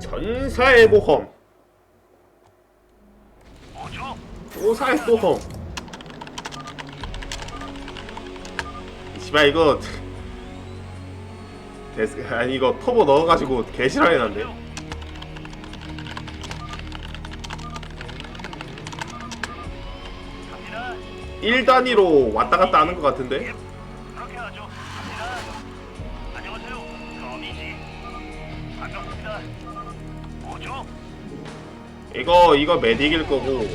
전사의 뭐죠? 오사의 모험 씨발 이거 데스 아니 이거 터보 넣어가지고 개실하게 났네 갑니다. 1단위로 왔다 갔다 하는 것 같은데. 안녕하세요. 거미지. 반갑습니다. 뭐죠? 이거 이거 메딕일 거고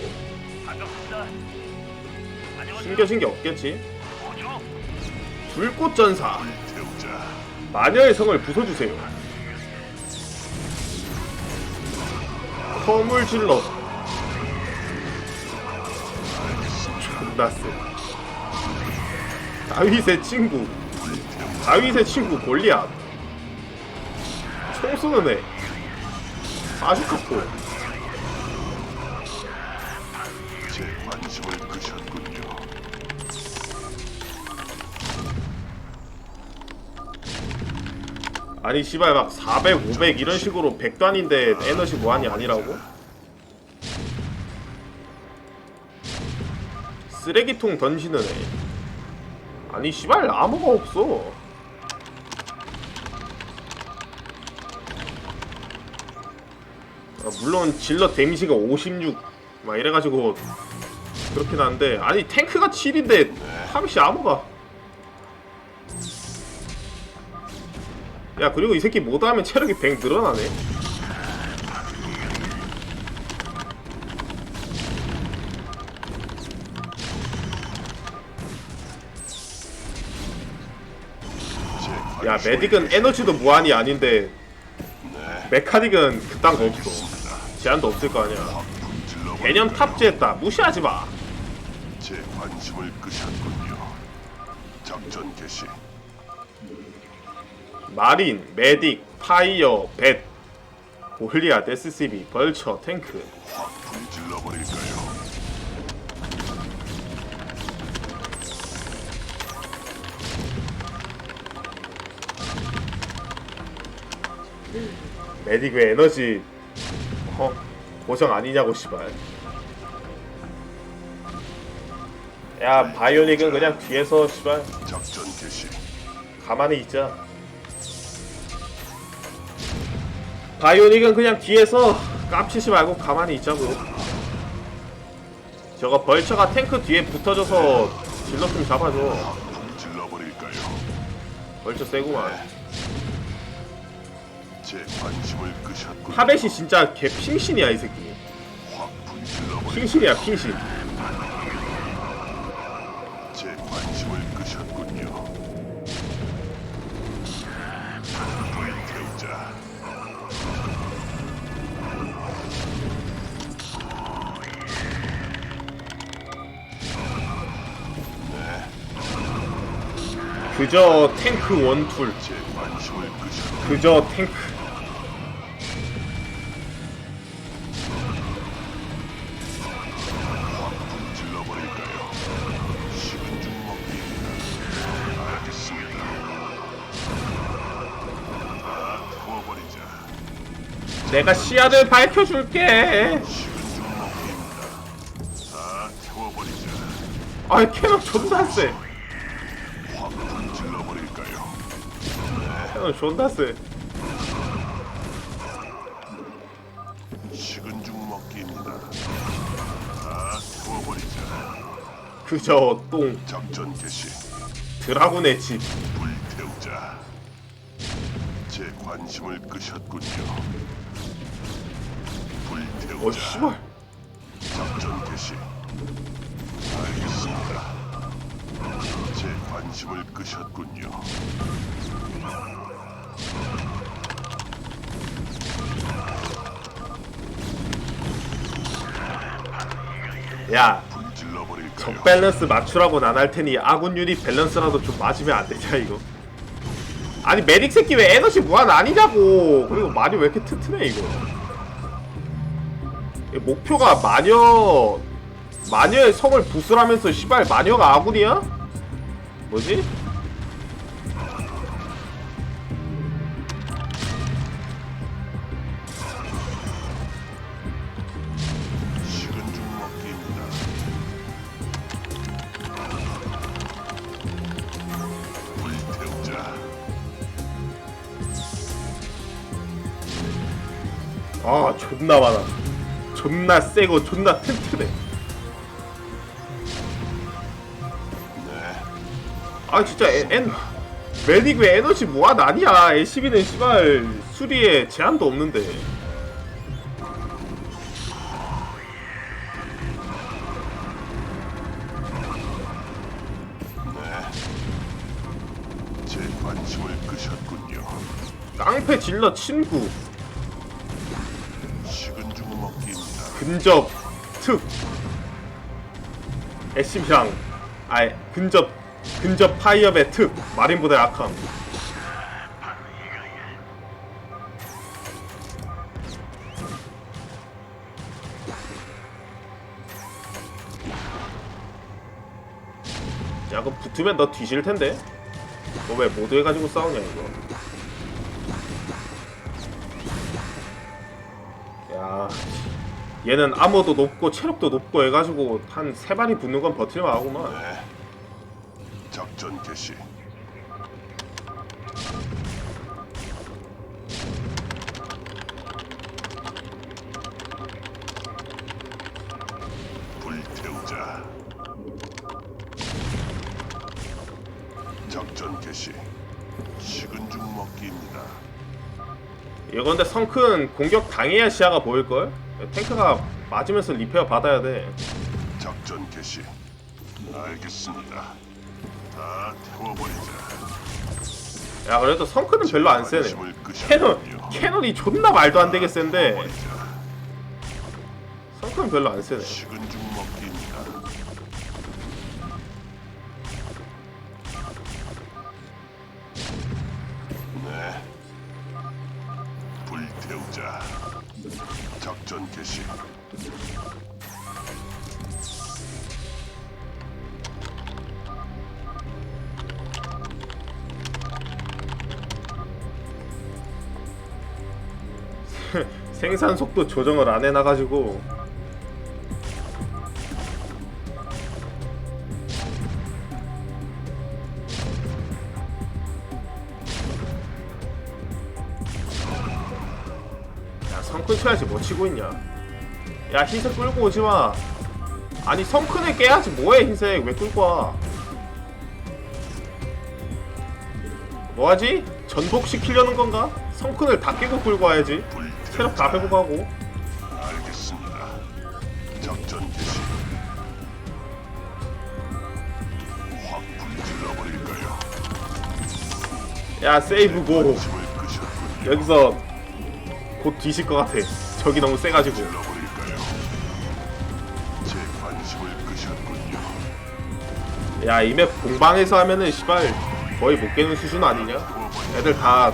반갑습니다. 안녕하세요. 숨겨진 게 없겠지 뭐죠? 불꽃 전사. 마녀의 성을 부숴주세요 허물 질러 존나 세 다윗의 친구 다윗의 친구 골리앗 총 쏘는 애 아주 관심을 끄셨군요. 아니 씨발 막 400, 500 이런 식으로 100단인데 에너지 무한이 아니라고? 쓰레기통 던지는 애 아니 씨발 아무가 없어 물론 질러 데미지가 56 막 이래가지고 그렇긴 한데 아니 탱크가 7인데 함시 아무가. 야 그리고 이 새끼 모드하면 체력이 100 늘어나네. 제야 메딕은 에너지도 무한이 아닌데 메카닉은 그딴 거 없어 제한도 없을 거 아니야 개념 탑재했다 무시하지 마 제 관심을 끄셨군요. 작전 개시. 마린, 메딕, 파이어, 벳 골리앗, SCB, 벌처, 탱크 확 불질러 버릴까요? 메딕 왜 에너지 어? 고정 아니냐고 씨발 야 바이오닉은 그냥 뒤에서 씨발 작전 개시. 가만히 있자 바이오닉은 그냥 뒤에서 깝치지 말고 가만히 있자고 저거 벌처가 탱크 뒤에 붙어져서 질러 좀 잡아줘 버릴까요? 벌처 세구만 제 관심을 끄셨군요. 하벳이 진짜 개 핑신이야 이 새끼 확 불질러 버릴. 핑신이야 핑신 그저 탱크 원툴. 그저 탱크. 내가 시야를 밝혀줄게. 아 캐논 존나 세 캐논 존나 세 식은 죽 먹기입니다. 다 태워버리자. 그저 똥 작전 개시. 드라군의 집 불태우자. 제 관심을 끄셨군요. 불태우자. 어 씨발 작전 개시. 알겠습니다. 제 관심을 끄셨군요. 야? 적 밸런스 맞추라고는 안할 테니 아군 유닛 밸런스라도 좀 맞으면 안 되냐 이거 아니 메딕 새끼 왜 에너지 무한 아니냐고 그리고 마녀 왜 이렇게 튼튼해 이거 이 목표가 마녀 마녀의 성을 부술하면서 시발 마녀가 아군이야? 뭐지? 아 존나 많아. 존나 세고 존나 튼튼해. 네, 아 진짜 엔, 엔 메딕 왜 에너지 무한 아니야. LCB는 씨발 수리에 제한도 없는데. 제 관심을 끄셨군요. 깡패 질러 친구 근접 특. 애심향. 아이 근접 근접 파이어의 특. 마린보다 약함. 야 그럼 붙으면 너 뒤질 텐데. 너 왜 모두 해가지고 싸우냐 이거 얘는 암호도 높고 체력도 높고 해가지고 한 세 발이 붙는 건 버틸만 하구만 네, 작전 개시. 불태우자. 작전 개시. 식은 죽 먹기입니다. 이거 근데 성큰 공격 당해야 시야가 보일걸? 탱크가 맞으면서 리페어 받아야 돼 작전 개시. 알겠습니다. 다 태워버리자. 야 그래도 성큰은 별로 안 세네 캐논. 캐논이 존나 말도 안 되게 센데 태워버리자. 성큰은 별로 안 세네 식은 죽 먹기입니다. 네. 불태우자. 작전 개시. 생산 속도 조정을 안 해놔가지고 쳐야지 뭐 치고 있냐 야 흰색 끌고 오지마 아니 성큰을 깨야지 뭐해 흰색 왜 끌고 와 뭐하지? 전복시키려는 건가? 성큰을 다 깨고 끌고 와야지 체력 다 회복하고? 야 세이브고 관심을 끄셨군요. 여기서 곧 뒤질 것 같아 적이 너무 세가지고. 야 이 맵 공방에서 하면은 시발 거의 못 깨는 수준 아니냐? 애들 다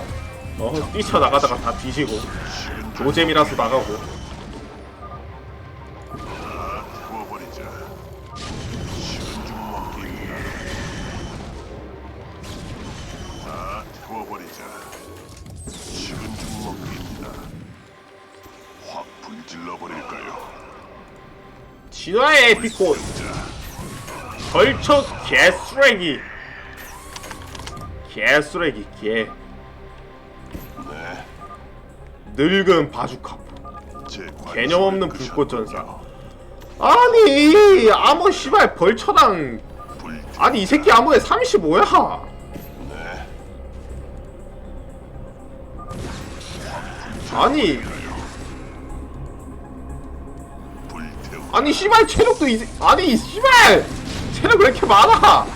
어, 뛰쳐나가다가 다 뒤지고 노잼이라서 나가고 질러버릴까요? 진화의 에피콘. 자, 걸쳐 개쓰레기. 개쓰레기 개. 네, 늙은 바주카. 제 개념 없는 불꽃 전사. 끄셨군요. 아니 아무 씨발 벌처당. 불, 아니 이 새끼 아무에 35야? 네, 아니 아니 씨발 체력도 이 아니 이 씨발 체력 왜 이렇게 많아?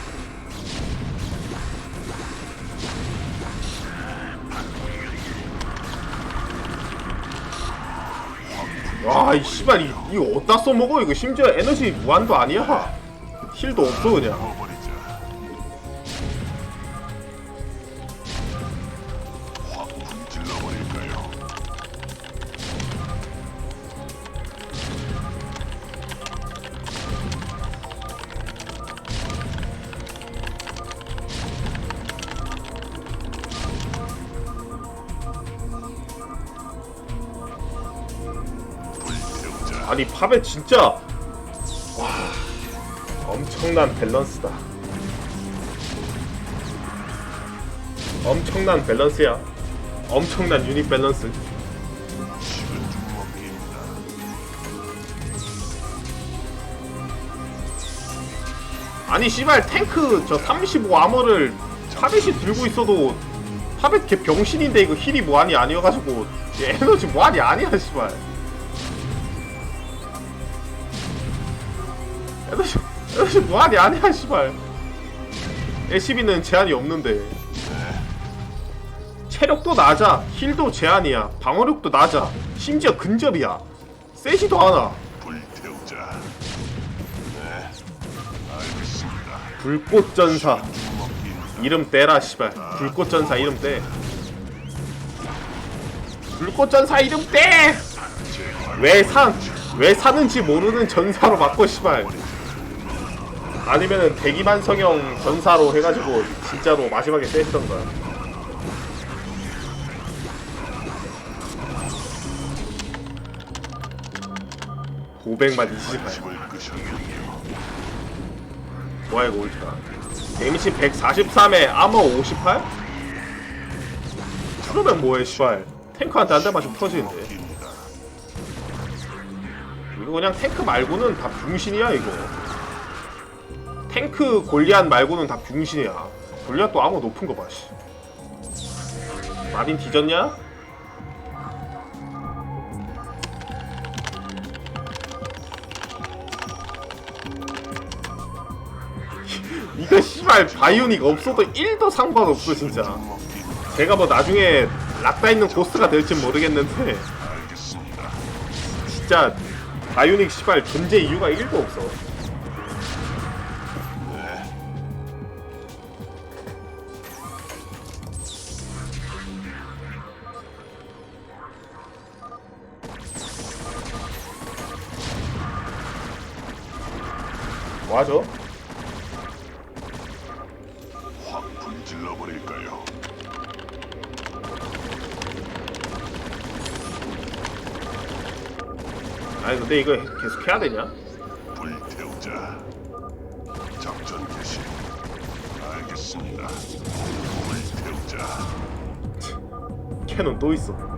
와, 이 씨발 이, 이거 어디다 써먹어 이거 심지어 에너지 무한도 아니야. 힐도 없어 그냥. 아니 팝에 진짜 와 엄청난 밸런스다. 엄청난 밸런스야. 엄청난 유닛 밸런스. 아니 씨발 탱크 저 35 아머를 파벳이 들고 있어도 파벳 걔 병신인데 이거 힐이 뭐하니 아니어가지고 얘 에너지 뭐하니 아니야 씨발. 에너지 에너지 무한이 아니야 씨발. SCB는 제한이 없는데. 체력도 낮아 힐도 제한이야 방어력도 낮아 심지어 근접이야. 세지도 않아. 불태우자. 네, 알겠습니다. 불꽃 전사. 먹기입니다. 이름 떼라 씨발. 불꽃 전사 이름 떼. 불꽃 전사 이름 떼 왜 산, 왜 사는지 모르는 전사로 바꿔 씨발 아니면은 대기만 성형 전사로 해가지고 진짜로 마지막에 떼던 거야 (500만 28) 힘을 끄셨군요. 뭐야 이거 울트라 데미지 143에 아머 58? 그러면 뭐해 씨발 탱크한테 한 대만 좀 터지는데. 이거 그냥 탱크 말고는 다 병신이야 이거 탱크 골리앗 말고는 다 병신이야 골리앗도 아머 높은 거봐 씨 마린 뒤졌냐? 이거 씨발 바이오닉 없어도 1도 상관없어 진짜. 제가 뭐 나중에 락다 있는 고스가 될진 모르겠는데. 진짜 바이오닉 씨발 존재 이유가 1도 없어 뭐하죠? 확 불질러 버릴까요? 아니 근데 이거 계속 해야 되냐? 불태우자. 작전 개시. 알겠습니다. 불태우자. 캐논 또 있어